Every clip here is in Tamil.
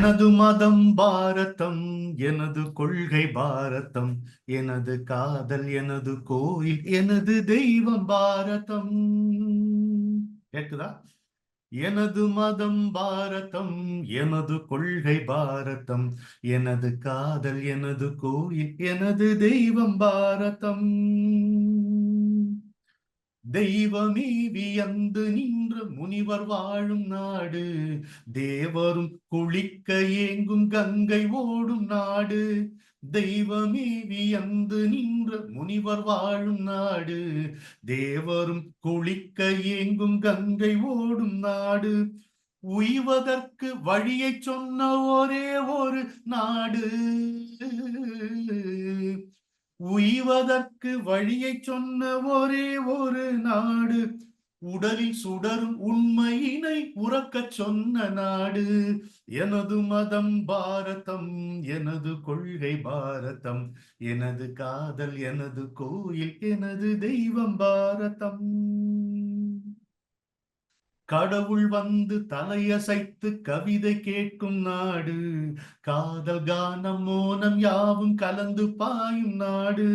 எனது மதம் பாரதம் எனது கொள்கை பாரதம் எனது காதல் எனது கோயில் எனது தெய்வம் பாரதம். கேக்குதா? எனது மதம் பாரதம் எனது கொள்கை பாரதம் எனது காதல் எனது கோயில் எனது தெய்வம் பாரதம். தெய்வமே வியந்து நின்ற முனிவர் வாழும் நாடு. தேவரும் குளிக்க ஏங்கும் கங்கை ஓடும் நாடு. தெய்வமே வியந்து நின்ற முனிவர் வாழும் நாடு. தேவரும் குளிக்க ஏங்கும் கங்கை ஓடும் நாடு. உய்வதற்கு வழியை சொன்ன ஒரே ஒரு நாடு. உய்வதற்கு வழியை சொன்ன ஒரே ஒரு நாடு. உடலில் சுடரும் உண்மையினை உறக்கச் சொன்ன நாடு. எனது மதம் பாரதம் எனது கொள்கை பாரதம். எனது காதல் எனது கோயில் எனது தெய்வம் பாரதம். கடவுள் வந்து தலையசைத்து கவிதை கேட்கும் நாடு. காதல் கானம் மோனம் யாவும் கலந்து பாயும் நாடு.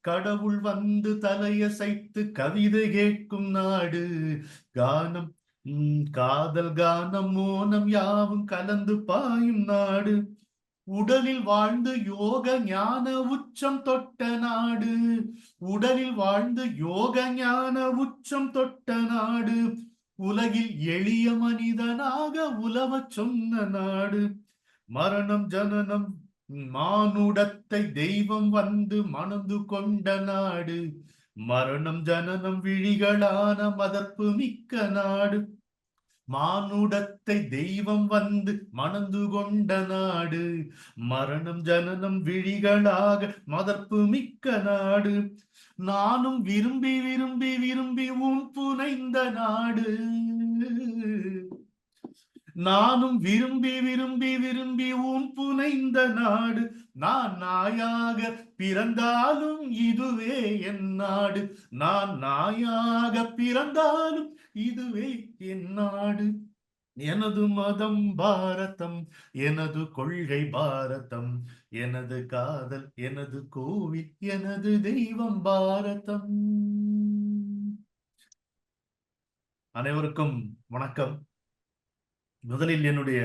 கடவுள் வந்து தலையசைத்து கவிதை கேட்கும் நாடு. கானம் காதல் கானம் மோனம் யாவும் கலந்து பாயும் நாடு. உடலில் வாழ்ந்து யோக ஞான உச்சம் தொட்ட நாடு. உடலில் வாழ்ந்து யோக ஞான உச்சம் தொட்ட நாடு. உலகில் எளிய மனிதனாக உலவச் சொன்ன நாடு. மரணம் ஜனனம் மானுடத்தை தெய்வம் வந்து மணந்து கொண்ட நாடு. மரணம் ஜனனம் விழிகளான மதர்ப்பு மிக்க நாடு. மானுடத்தை தெய்வம் வந்து மணந்து கொண்ட நாடு. மரணம் ஜனனம் விழிகளாக மதர்ப்பு மிக்க நாடு. நானும் விரும்பி விரும்பி விரும்பி உன் புனைந்த நாடு. நானும் விரும்பி விரும்பி விரும்பி உன் புனைந்த நாடு. நான் நாயாக பிறந்தாலும் இதுவே என் நாடு. நான் நாயாக பிறந்தாலும் இதுவே என் நாடு. எனது மதம் பாரதம் எனது கொள்கை பாரதம் எனது காதல் எனது கோவில் எனது தெய்வம் பாரதம். அனைவருக்கும் வணக்கம். முதலில் என்னுடைய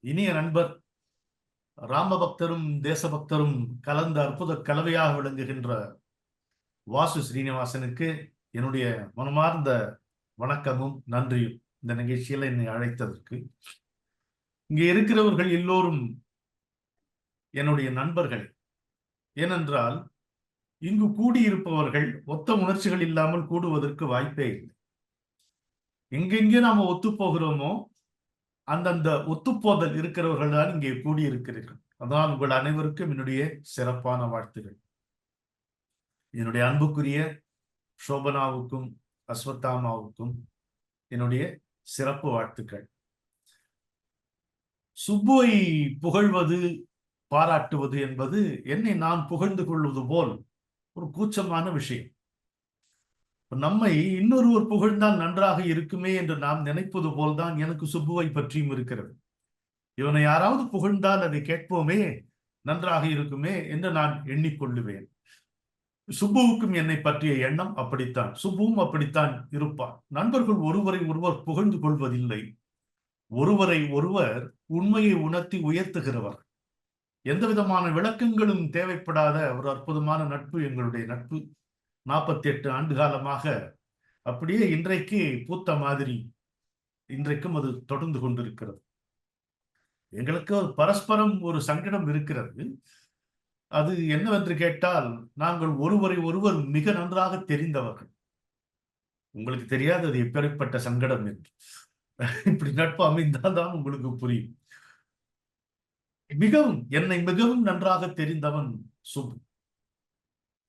இனிய நண்பர் ராமபக்தரும் தேசபக்தரும் கலந்த அற்புத கலவையாக விளங்குகின்ற வாசு ஸ்ரீனிவாசனுக்கு என்னுடைய மனமார்ந்த வணக்கமும் நன்றியும். இந்த நிகழ்ச்சியில என்னை அழைத்ததற்கு இங்கே இருக்கிறவர்கள் எல்லோரும் என்னுடைய நண்பர்கள். ஏனென்றால் இங்கு கூடியிருப்பவர்கள் ஒத்த உணர்ச்சிகள் இல்லாமல் கூடுவதற்கு வாய்ப்பே இல்லை. எங்கெங்கே நாம ஒத்து போகிறோமோ அந்தந்த ஒத்துப்போதல் இருக்கிறவர்கள் தான் இங்கே கூடியிருக்கிறீர்கள். அதான் உங்கள் அனைவருக்கும் என்னுடைய சிறப்பான வாழ்த்துகள். என்னுடைய அன்புக்குரிய சோபனாவுக்கும் அஸ்வத்தாமாவுக்கும் என்னுடைய சிறப்பு வாழ்த்துக்கள். சுப்புவை புகழ்வது பாராட்டுவது என்பது என்னை நான் புகழ்ந்து கொள்வது போல் ஒரு கூச்சமான விஷயம். நம்மை இன்னொருவர் புகழ்ந்தால் நன்றாக இருக்குமே என்று நாம் நினைப்பது போல்தான் எனக்கு சுப்புவை பற்றியும் இருக்கிறது. இவனை யாராவது புகழ்ந்தால் அதை கேட்போமே நன்றாக இருக்குமே என்று நான் எண்ணிக்கொள்ளுவேன். சுப்புவுக்கும் என்னை பற்றிய எண்ணம் அப்படித்தான். சுப்புவும் அப்படித்தான் இருப்பார் நண்பர்கள் ஒருவரை ஒருவர் புகழ்ந்து கொள்வதில்லை. ஒருவரை ஒருவர் உண்மையை உணர்த்தி உயர்த்துகிறவர். எந்த விதமான விளக்கங்களும் தேவைப்படாத ஒரு அற்புதமான நட்பு எங்களுடைய நட்பு. நாற்பத்தி எட்டு ஆண்டு காலமாக அப்படியே இன்றைக்கு பூத்த மாதிரி இன்றைக்கும் அது தொடர்ந்து கொண்டிருக்கிறது. எங்களுக்கு ஒரு பரஸ்பரம் ஒரு சங்கடம் இருக்கிறது. அது என்னவென்று கேட்டால் நாங்கள் ஒருவரை ஒருவர் மிக நன்றாக தெரிந்தவர்கள். உங்களுக்கு தெரியாது அது எப்பேற்பட்ட சங்கடம் என்று. இப்படி நட்பு அமைந்தால் தான் உங்களுக்கு புரியும். மிகவும் என்னை மிகவும் நன்றாக தெரிந்தவன் சுப்.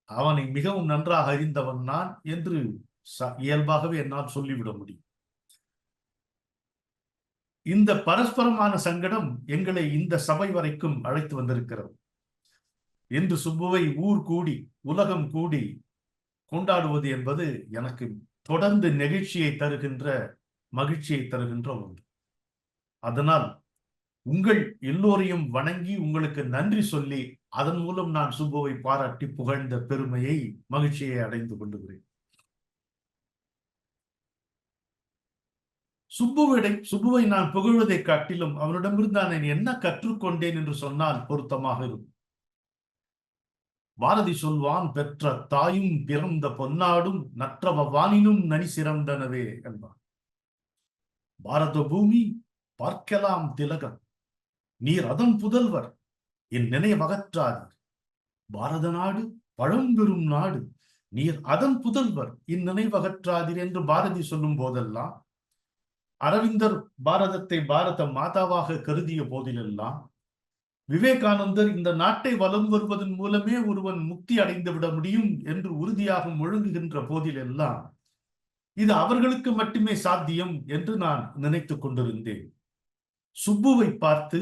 அவனை மிகவும் நன்றாக அறிந்தவன் நான் என்று ச- இயல்பாகவே என்னால் சொல்லிவிட முடியும். இந்த பரஸ்பரமான சங்கடம் எங்களை இந்த சபை வரைக்கும் அழைத்து வந்திருக்கிறது. இன்று சுப்புவை ஊர் கூடி உலகம் கூடி கொண்டாடுவது என்பது எனக்கு தொடர்ந்து நெகிழ்ச்சியை தருகின்ற மகிழ்ச்சியை தருகின்ற ஒன்று. அதனால் உங்கள் எல்லோரையும் வணங்கி உங்களுக்கு நன்றி சொல்லி அதன் மூலம் நான் சுப்புவை பாராட்டி புகழ்ந்த பெருமையை மகிழ்ச்சியை அடைந்து கொள்ளுகிறேன். சுப்புவிடை சுப்புவை நான் புகழ்வதை காட்டிலும் அவனிடமிருந்து நான் என்ன கற்றுக்கொண்டேன் என்று சொன்னால் பொருத்தமாக இருக்கும். பாரதி சொல்வான் பெற்ற தாயும் பிறந்த பொன்னாடும் நற்றவ வானினும் நனி சிறந்தனவே என்பான். பாரத பூமி பார்க்கலாம் திலகம் நீர் அதன் புதல்வர் என் நினைவகற்றாதீர் பாரத நாடு பழம்பெரும் நாடு நீர் அதன் புதல்வர் இந்நினைவகற்றாதீர் என்று பாரதி சொல்லும் போதெல்லாம் அரவிந்தர் பாரதத்தை பாரத மாதாவாக கருதிய போதிலெல்லாம் விவேகானந்தர் இந்த நாட்டை வலம் வருவதன் மூலமே ஒருவன் முக்தி அடைந்து விட முடியும் என்று உறுதியாக முழங்குகின்ற போதிலெல்லாம் இது அவர்களுக்கு மட்டுமே சாத்தியம் என்று நான் நினைத்து கொண்டிருந்தேன். சுப்புவை பார்த்து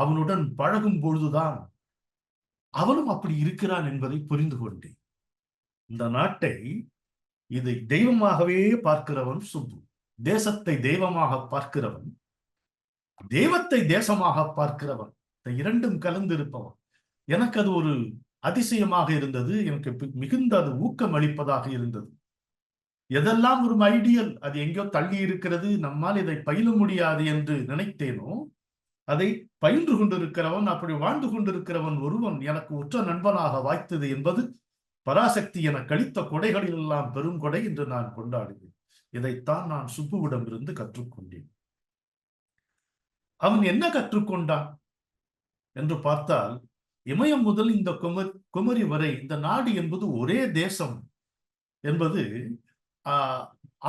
அவனுடன் பழகும் பொழுதுதான் அவனும் அப்படி இருக்கிறான் என்பதை புரிந்து கொண்டேன். இந்த நாட்டை இதை தெய்வமாகவே பார்க்கிறவன் சுப்பு தேசத்தை தெய்வமாக பார்க்கிறவன் தெய்வத்தை தேசமாக பார்க்கிறவன் இந்த இரண்டும் கலந்து இருப்பவன் எனக்கு அது ஒரு அதிசயமாக இருந்தது. எனக்கு மிகுந்த அது ஊக்கம் அளிப்பதாக இருந்தது. எதெல்லாம் ஒரு ஐடியல் அது எங்கேயோ தள்ளி இருக்கிறது நம்மால் இதை பயில முடியாது என்று நினைத்தேனோ அதை பயின்று கொண்டிருக்கிறவன் அப்படி வாழ்ந்து கொண்டிருக்கிறவன் ஒருவன் எனக்கு உற்ற நண்பனாக வாய்த்தது என்பது பராசக்தி என கழித்த கொடைகளில் எல்லாம் பெரும் கொடை என்று நான் கொண்டாடுவேன் இதைத்தான் நான் சுப்புவிடம் இருந்து கற்றுக்கொண்டேன். அவன் என்ன கற்றுக்கொண்டான்? என்று பார்த்தால் இமயம் முதல் இந்த குமரி குமரி வரை இந்த நாடு என்பது ஒரே தேசம் என்பது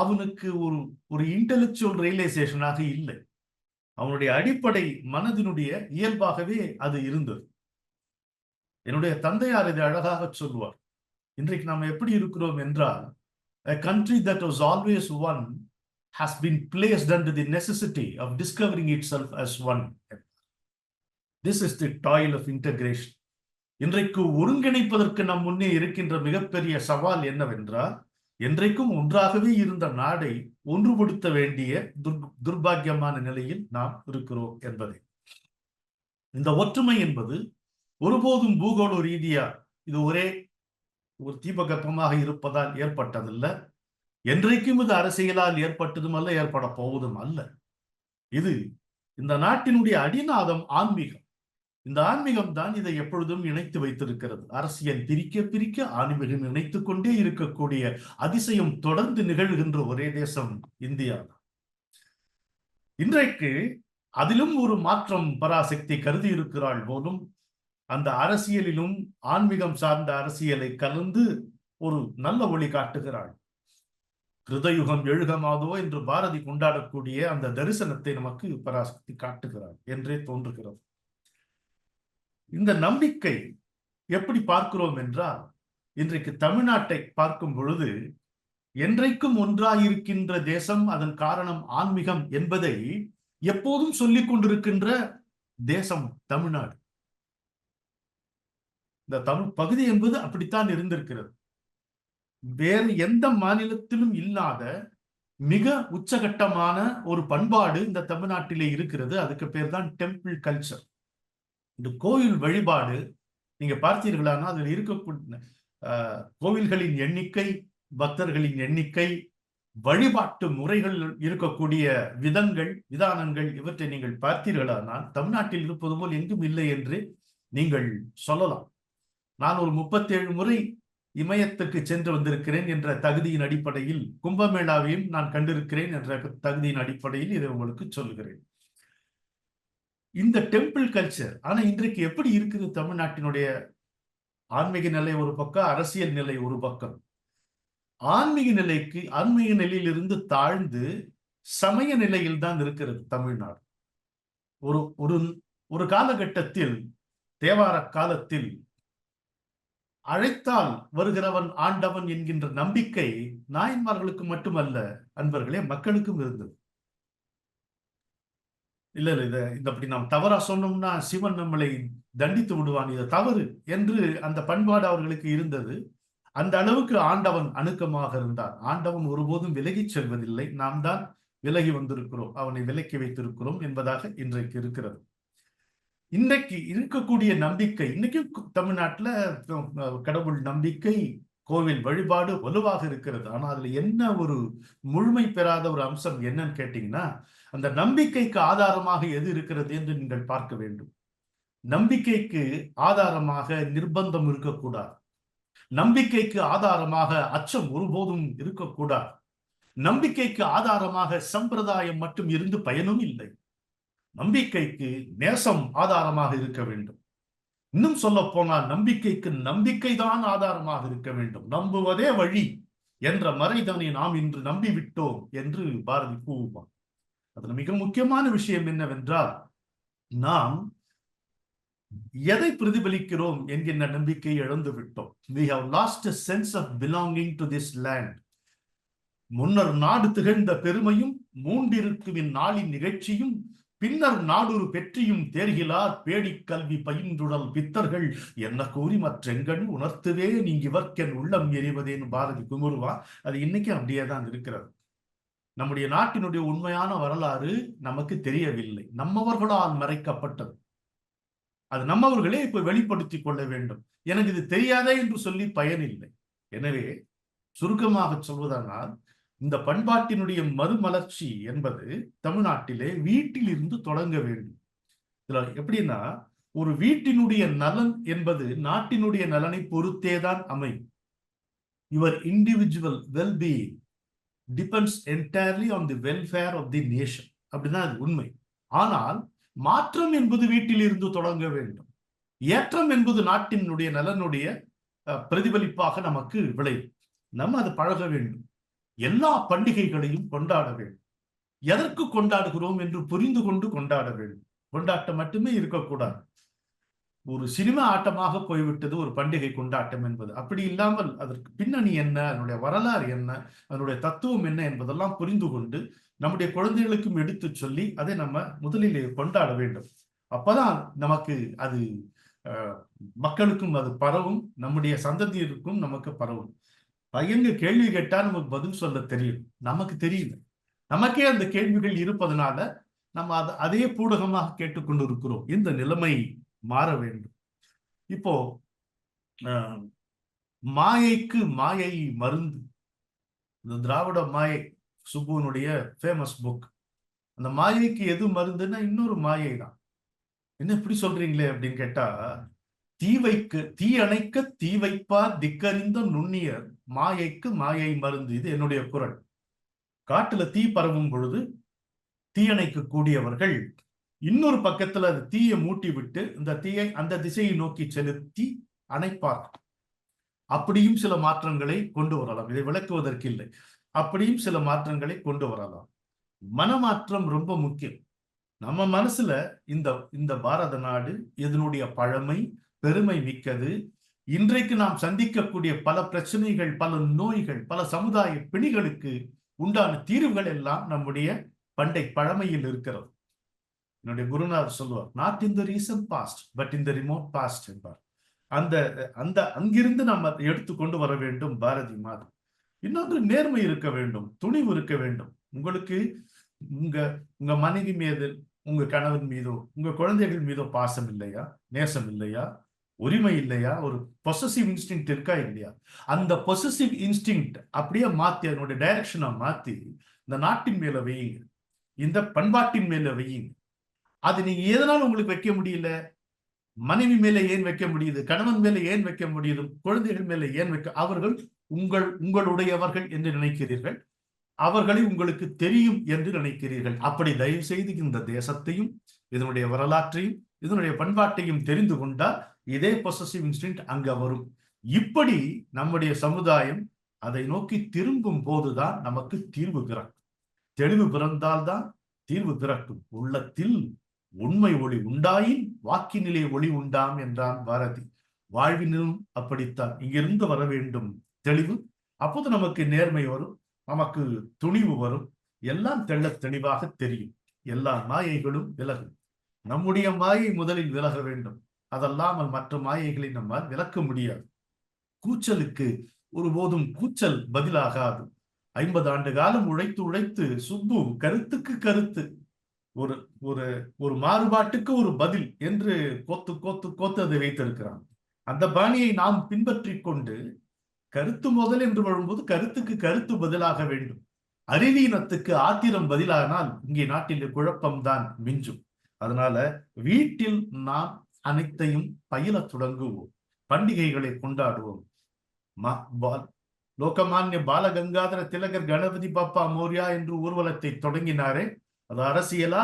அவனுக்கு ஒரு ஒரு இன்டெலெக்சுவல் ரியலைசேஷனாக இல்லை. அவனுடைய அடிப்படை மனதினுடைய இயல்பாகவே அது இருந்தது. என்னுடைய தந்தையார் இதை அழகாக சொல்வார் இன்றைக்கு நாம் எப்படி இருக்கிறோம் என்றால் a country that was always one has been placed under the necessity of discovering itself as one. This is the toil of integration இன்றைக்கு ஒருங்கிணைப்பதற்கு நம் முன்னே இருக்கின்ற மிகப்பெரிய சவால் என்னவென்றால் என்றைக்கும் ஒன்றாகவே இருந்த நாடை ஒன்றுபடுத்த வேண்டிய துர் துர்பாகியமான நிலையில் நாம் இருக்கிறோம் என்பதை. இந்த ஒற்றுமை என்பது ஒருபோதும் பூகோள ரீதியா இது ஒரே ஒரு தீபகற்பமாக இருப்பதால் ஏற்பட்டதல்ல. என்றைக்கும் இது அரசியலால் ஏற்பட்டதும் அல்ல ஏற்பட போவதும் அல்ல இது இந்த நாட்டினுடைய அடிநாதம் ஆன்மீகம். இந்த ஆன்மீகம் தான் இதை எப்பொழுதும் இணைத்து வைத்திருக்கிறது. அரசியல் பிரிக்க பிரிக்க ஆன்மீகம் இணைத்துக் கொண்டே இருக்கக்கூடிய அதிசயம் தொடர்ந்து நிகழ்கின்ற ஒரே தேசம் இந்தியா. இன்றைக்கு அதிலும் ஒரு மாற்றம் பராசக்தி கருதி இருக்கிறாள் போலும் அந்த அரசியலிலும் ஆன்மீகம் சார்ந்த அரசியலை கலந்து ஒரு நல்ல ஒளி காட்டுகிறாள். கிருதயுகம் எழுகமாதோ என்று பாரதி கொண்டாடக்கூடிய அந்த தரிசனத்தை நமக்கு பராசக்தி காட்டுகிறாள் என்றே தோன்றுகிறது. இந்த நம்பிக்கை எப்படி பார்க்கிறோம் என்றால் இன்றைக்கு தமிழ்நாட்டை பார்க்கும் பொழுது என்றைக்கும் ஒன்றாயிருக்கின்ற தேசம் அதன் காரணம் ஆன்மீகம் என்பதை எப்போதும் சொல்லிக் கொண்டிருக்கின்ற தேசம் தமிழ்நாடு. இந்த தமிழ் பகுதி என்பது அப்படித்தான் இருந்திருக்கிறது. வேறு எந்த மாநிலத்திலும் இல்லாத மிக உச்சகட்டமான ஒரு பண்பாடு இந்த தமிழ்நாட்டிலே இருக்கிறது. அதுக்கு பேர் தான் டெம்பிள் கல்ச்சர் இந்த கோயில் வழிபாடு நீங்க பார்த்தீர்களானா அதில் இருக்கக்கூடிய கோவில்களின் எண்ணிக்கை பக்தர்களின் எண்ணிக்கை வழிபாட்டு முறைகள் இருக்கக்கூடிய விதங்கள் விதானங்கள் இவற்றை நீங்கள் பார்த்தீர்களானால் தமிழ்நாட்டில் இருப்பது போல் எங்கும் இல்லை என்று நீங்கள் சொல்லலாம். நான் ஒரு முப்பத்தேழு முறை இமயத்துக்கு சென்று வந்திருக்கிறேன் என்ற தகுதியின் அடிப்படையில் கும்பமேளாவையும் நான் கண்டிருக்கிறேன் என்ற தகுதியின் அடிப்படையில் இதை உங்களுக்கு சொல்லுகிறேன். இந்த டெம்பிள் கல்ச்சர் ஆனா இன்றைக்கு எப்படி இருக்குது தமிழ்நாட்டினுடைய ஆன்மீக நிலை ஒரு பக்கம் அரசியல் நிலை ஒரு பக்கம்? ஆன்மீக நிலைக்கு ஆன்மீக நிலையிலிருந்து தாழ்ந்து சமய நிலையில் தான் இருக்கிறது தமிழ்நாடு. ஒரு ஒரு ஒரு காலகட்டத்தில் தேவார காலத்தில் அழைத்தால் வருகிறவன் ஆண்டவன் என்கின்ற நம்பிக்கை நாயன்மார்களுக்கு மட்டுமல்ல அன்பர்களே மக்களுக்கும் இருந்தது. இல்ல இல்ல இதை இந்த அப்படி நாம் தவறா சொன்னோம்னா சிவன் நம்மளை தண்டித்து விடுவான். இது தவறு என்று அந்த பண்பாடு அவர்களுக்கு இருந்தது. அந்த அளவுக்கு ஆண்டவன் அணுக்கமாக இருந்தான். ஆண்டவன் ஒருபோதும் விலகி செல்வதில்லை. நாம் தான் விலகி வந்திருக்கிறோம். அவனை விலக்கி வைத்திருக்கிறோம் என்பதாக இன்றைக்கு இருக்கிறது. இன்னைக்கு இருக்கக்கூடிய நம்பிக்கை இன்னைக்கும் தமிழ்நாட்டுல கடவுள் நம்பிக்கை கோவில் வழிபாடு வலுவாக இருக்கிறது. ஆனா அதுல என்ன ஒரு முழுமை பெறாத ஒரு அம்சம் என்னன்னு கேட்டீங்கன்னா அந்த நம்பிக்கைக்கு ஆதாரமாக எது இருக்கிறது என்று நீங்கள் பார்க்க வேண்டும். நம்பிக்கைக்கு ஆதாரமாக நிர்பந்தம் இருக்கக்கூடாது. நம்பிக்கைக்கு ஆதாரமாக அச்சம் ஒருபோதும் இருக்கக்கூடாது. நம்பிக்கைக்கு ஆதாரமாக சம்பிரதாயம் மட்டும் இருந்து பயனும் இல்லை. நம்பிக்கைக்கு நேசம் ஆதாரமாக இருக்க வேண்டும். இன்னும் சொல்ல போனால் நம்பிக்கைக்கு நம்பிக்கைதான் ஆதாரமாக இருக்க வேண்டும். நம்புவதே வழி என்ற மறைதனை நாம் இன்று நம்பிவிட்டோம் என்று பாரதி கூறுவான் அதுல மிக முக்கியமான விஷயம் என்னவென்றால் நாம் எதை பிரதிபலிக்கிறோம் என்கின்ற நம்பிக்கையை இழந்து விட்டோம் we have lost sense of belonging to this land முன்னர் நாடு திகழ்ந்த பெருமையும் மூண்டிருக்கும் இந்நாளின் நிகழ்ச்சியும் பின்னர் நாடொரு பெற்றியும் தேர்கிலார் பேடிக் கல்வி பயின்றுடல் பித்தர்கள். என்ன கூறி மற்றெங்கண் உணர்த்துவே நீங்க இவர்க்கென் உள்ளம் எறிவதேன்னு பாரதி குமுறுவா. அது இன்னைக்கு அப்படியே தான் இருக்கிறது. நம்முடைய நாட்டினுடைய உண்மையான வரலாறு நமக்கு தெரியவில்லை. நம்மவர்களால் மறைக்கப்பட்டது. அது நம்மவர்களே இப்ப வெளிப்படுத்திக் கொள்ள வேண்டும். எனக்கு இது தெரியாதே என்று சொல்லி பயனில்லை. எனவே சுருக்கமாக சொல்வதானால் இந்த பண்பாட்டினுடைய மறுமலர்ச்சி என்பது தமிழ்நாட்டிலே வீட்டில் இருந்து தொடங்க வேண்டும். இதுல எப்படின்னா ஒரு வீட்டினுடைய நலன் என்பது நாட்டினுடைய நலனை பொறுத்தேதான் அமையும். Your individual wellbeing depends entirely on the welfare of the nation அப்படிதான் அது உண்மை. ஆனால் மாற்றம் என்பது வீட்டில் இருந்து தொடங்க வேண்டும். ஏற்றம் என்பது நாட்டினுடைய நலனுடைய பிரதிபலிப்பாக நமக்கு விளையும். நம்ம அதை பழக வேண்டும். எல்லா பண்டிகைகளையும் கொண்டாட வேண்டும். எதற்கு கொண்டாடுகிறோம் என்று புரிந்து கொண்டு கொண்டாட வேண்டும். கொண்டாட்டம் மட்டுமே இருக்கக்கூடாது. ஒரு சினிமா ஆட்டமாக போய்விட்டது ஒரு பண்டிகை கொண்டாட்டம் என்பது. அப்படி இல்லாமல் அதற்கு பின்னணி என்ன அதனுடைய வரலாறு என்ன அதனுடைய தத்துவம் என்ன என்பதெல்லாம் புரிந்து கொண்டு நம்முடைய குழந்தைகளுக்கும் எடுத்து சொல்லி அதை நம்ம முதலிலே கொண்டாட வேண்டும். அப்பதான் நமக்கு அது மக்களுக்கும் அது பரவும் நம்முடைய சந்ததியருக்கும் நமக்கு பரவும். பையங்க கேள்வி கேட்டா நமக்கு பதில் சொல்ல தெரியும். நமக்கு தெரியல. நமக்கே அந்த கேள்விகள் இருப்பதனால நம்ம அதை அதே பூடகமாக கேட்டுக்கொண்டு இருக்கிறோம் இந்த நிலைமை மாற வேண்டும். இப்போ மாயைக்கு மாயை மருந்து. இந்த திராவிட மாயை சுகுனுடைய ஃபேமஸ் புக் அந்த மாயைக்கு எது மருந்துன்னா இன்னொரு மாயை தான். என்ன இப்படி சொல்றீங்களே அப்படின்னு கேட்டா தீவைக்கு தீ அணைக்க தீ வைப்பார் திக்கறிந்த நுண்ணியர் மாயைக்கு மாயை மருந்து. இது என்னுடைய குரல். காட்டுல தீ பரவும் பொழுது தீயணைக்க கூடியவர்கள் இன்னொரு பக்கத்துல அது தீயை மூட்டி விட்டு இந்த தீயை அந்த திசையை நோக்கி செலுத்தி அணைப்பார். அப்படியும் சில மாற்றங்களை கொண்டு வரலாம். இதை விளக்குவதற்கு இல்லை. அப்படியும் சில மாற்றங்களை கொண்டு வரலாம். மனமாற்றம் ரொம்ப முக்கியம். நம்ம மனசுல இந்த இந்த பாரத நாடு இதனுடைய பழமை பெருமை மிக்கது. இன்றைக்கு நாம் சந்திக்கக்கூடிய பல பிரச்சனைகள் பல நோய்கள் பல சமுதாய பிணிகளுக்கு உண்டான தீர்வுகள் எல்லாம் நம்முடைய பண்டை பழமையில் இருக்கிறது. என்னுடைய குருநாதர் சொல்லுவார் not in the recent past but in the remote past என்பார். அந்த அந்த அங்கிருந்து நாம் அதை எடுத்து கொண்டு வர வேண்டும் பாரதி மாதம் இன்னொன்று நேர்மை இருக்க வேண்டும் துணிவு இருக்க வேண்டும். உங்களுக்கு உங்க உங்க மனைவி மீது உங்க கணவன் மீதோ உங்க குழந்தைகள் மீதோ பாசம் இல்லையா? நேசம் இல்லையா? உரிமை இல்லையா? ஒரு பொசசிவ் இன்ஸ்டிங் இருக்கா இல்லையா? அந்த பொசசிவ் இன்ஸ்டிங் அப்படியே மாத்தி அதனுடைய டைரக்ஷனை மாத்தி இந்த நாட்டின் மேல வையுங்க இந்த பண்பாட்டின் மேல வையுங்க அது நீங்க எதனால உங்களுக்கு வைக்க முடியல? மனைவி மேல ஏன் வைக்க முடியுது? கணவன் மேல ஏன் வைக்க முடியுது? குழந்தைகள் மேல ஏன் வைக்க? அவர்கள் உங்கள் உங்களுடையவர்கள் என்று நினைக்கிறீர்கள். அவர்களை உங்களுக்கு தெரியும் என்று நினைக்கிறீர்கள். அப்படி தயவு செய்து இந்த தேசத்தையும் இதனுடைய வரலாற்றையும் இதனுடைய பண்பாட்டையும் தெரிந்து கொண்டால் இதே பொசசிவ் இன்ஸ்டிங் அங்க வரும். இப்படி நம்முடைய சமுதாயம் அதை நோக்கி திரும்பும் போதுதான் நமக்கு தீர்வு பிறக்கும். தெளிவு பிறந்தால்தான் தீர்வு பிறக்கும். உள்ளத்தில் உண்மை ஒளி உண்டாயின் வாக்கினிலே ஒளி உண்டாம் என்றான் பாரதி. வாழ்வினும் அப்படித்தான். இங்கிருந்து வர வேண்டும். தெளிவு. அப்போது நமக்கு நேர்மை வரும். நமக்கு துணிவு வரும். எல்லாம் தெள்ளத் தெளிவாக தெரியும். எல்லா மாயைகளும் விலகும். நம்முடைய மாயை முதலில் விலக வேண்டும். அதல்லாமல் மற்ற மாயைகளை நம்மால் விலக்க முடியாது. கூச்சலுக்கு ஒருபோதும் கூச்சல் பதிலாகாது. ஐம்பது ஆண்டு காலம் உழைத்து உழைத்து சுப்பு கருத்துக்கு கருத்து. ஒரு ஒரு ஒரு மாறுபாட்டுக்கு ஒரு பதில் என்று கோத்து கோத்து கோத்து அதை வைத்திருக்கிறான். அந்த பாணியை நாம் பின்பற்றி கொண்டு கருத்து முதல் என்று வரும்போது கருத்துக்கு கருத்து பதிலாக வேண்டும். அறிவீனத்துக்கு ஆத்திரம் பதிலானால் இங்கே நாட்டில் குழப்பம்தான் மிஞ்சும். அதனால வீட்டில் நாம் அனைத்தையும் பயில தொடங்குவோம். பண்டிகைகளை கொண்டாடுவோம். லோகமானிய லோகமான்ய பாலகங்காதர திலகர் கணபதி பாப்பா மோர்யா என்று ஊர்வலத்தை தொடங்கினாரே. அது அரசியலா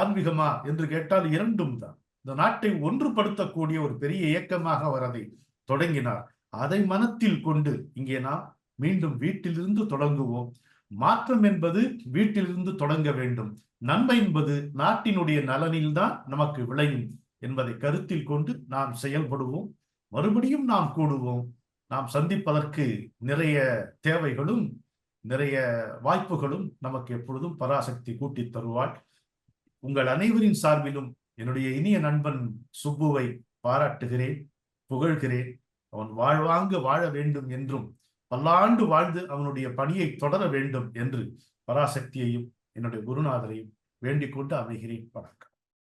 ஆன்மீகமா என்று கேட்டால் இரண்டும் தான். இந்த நாட்டை ஒன்றுபடுத்தக்கூடிய ஒரு பெரிய இயக்கமாக அவர் அதை தொடங்கினார். அதை மனத்தில் கொண்டு இங்கே நாம் மீண்டும் வீட்டிலிருந்து தொடங்குவோம். மாற்றம் என்பது வீட்டிலிருந்து தொடங்க வேண்டும். நன்மை என்பது நாட்டினுடைய நலனில்தான் நமக்கு விளையும் என்பதை கருத்தில் கொண்டு நாம் செயல்படுவோம். மறுபடியும் நாம் கூடுவோம். நாம் சந்திப்பதற்கு நிறைய தேவைகளும் நிறைய வாய்ப்புகளும் நமக்கு எப்பொழுதும் பராசக்தி கூட்டித் தருவாள். உங்கள் அனைவரின் சார்பிலும் என்னுடைய இனிய நண்பன் சுப்புவை பாராட்டுகிறேன் புகழ்கிறேன். அவன் வாழ்வாங்கு வாழ வேண்டும் என்றும் பல்லாண்டு வாழ்ந்து அவனுடைய பணியை தொடர வேண்டும் என்று பராசக்தியையும் என்னுடைய குருநாதரையும் வேண்டிக் கொண்டு அமைகிறேன். வணக்கம்.